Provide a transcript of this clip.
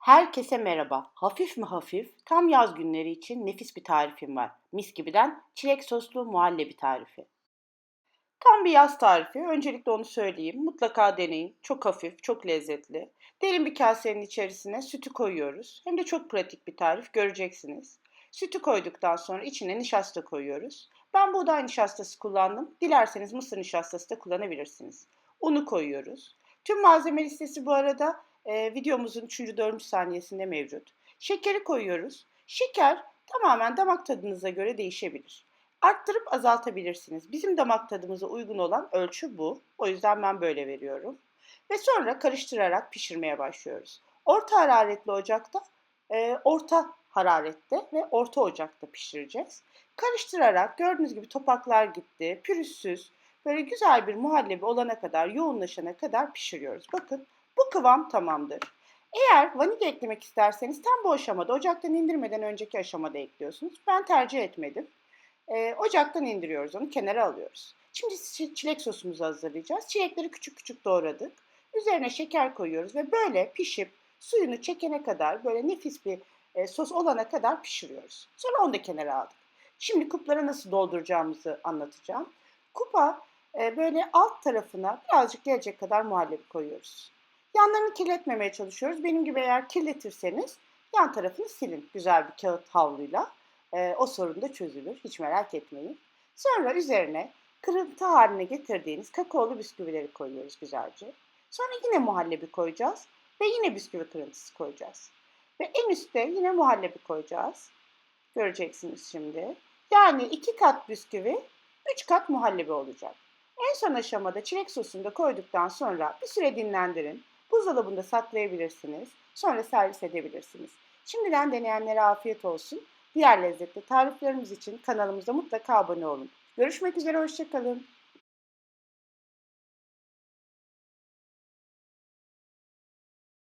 Herkese merhaba. Hafif mi hafif, tam yaz günleri için nefis bir tarifim var. Mis gibiden çilek soslu muhallebi tarifi. Tam bir yaz tarifi. Öncelikle onu söyleyeyim. Mutlaka deneyin. Çok hafif, çok lezzetli. Derin bir kasenin içerisine sütü koyuyoruz. Hem de çok pratik bir tarif göreceksiniz. Sütü koyduktan sonra içine nişasta koyuyoruz. Ben buğday nişastası kullandım. Dilerseniz mısır nişastası da kullanabilirsiniz. Unu koyuyoruz. Tüm malzeme listesi bu arada e, videomuzun 3. 4. saniyesinde mevcut. Şekeri koyuyoruz. Şeker tamamen damak tadınıza göre değişebilir. Arttırıp azaltabilirsiniz. Bizim damak tadımıza uygun olan ölçü bu. O yüzden ben böyle veriyorum. Ve sonra karıştırarak pişirmeye başlıyoruz. Orta hararetli ocakta, e, orta hararette ve orta ocakta pişireceğiz. Karıştırarak gördüğünüz gibi topaklar gitti, pürüzsüz, böyle güzel bir muhallebi olana kadar, yoğunlaşana kadar pişiriyoruz. Bakın bu kıvam tamamdır. Eğer vanilya eklemek isterseniz tam bu aşamada, ocaktan indirmeden önceki aşamada ekliyorsunuz. Ben tercih etmedim. Ee, ocaktan indiriyoruz onu, kenara alıyoruz. Şimdi çi- çilek sosumuzu hazırlayacağız. Çilekleri küçük küçük doğradık. Üzerine şeker koyuyoruz ve böyle pişip suyunu çekene kadar böyle nefis bir e, sos olana kadar pişiriyoruz. Sonra onu da kenara aldık. Şimdi kuplara nasıl dolduracağımızı anlatacağım. Kupa e, böyle alt tarafına birazcık gelecek kadar muhallebi koyuyoruz. Yanlarını kirletmemeye çalışıyoruz. Benim gibi eğer kirletirseniz yan tarafını silin güzel bir kağıt havluyla. E, o sorun da çözülür. Hiç merak etmeyin. Sonra üzerine kırıntı haline getirdiğiniz kakaolu bisküvileri koyuyoruz güzelce. Sonra yine muhallebi koyacağız ve yine bisküvi kırıntısı koyacağız. Ve en üstte yine muhallebi koyacağız. Göreceksiniz şimdi. Yani iki kat bisküvi, üç kat muhallebi olacak. En son aşamada çilek sosunu da koyduktan sonra bir süre dinlendirin. Buzdolabında saklayabilirsiniz. Sonra servis edebilirsiniz. Şimdiden deneyenlere afiyet olsun. Diğer lezzetli tariflerimiz için kanalımıza mutlaka abone olun. Görüşmek üzere, hoşçakalın.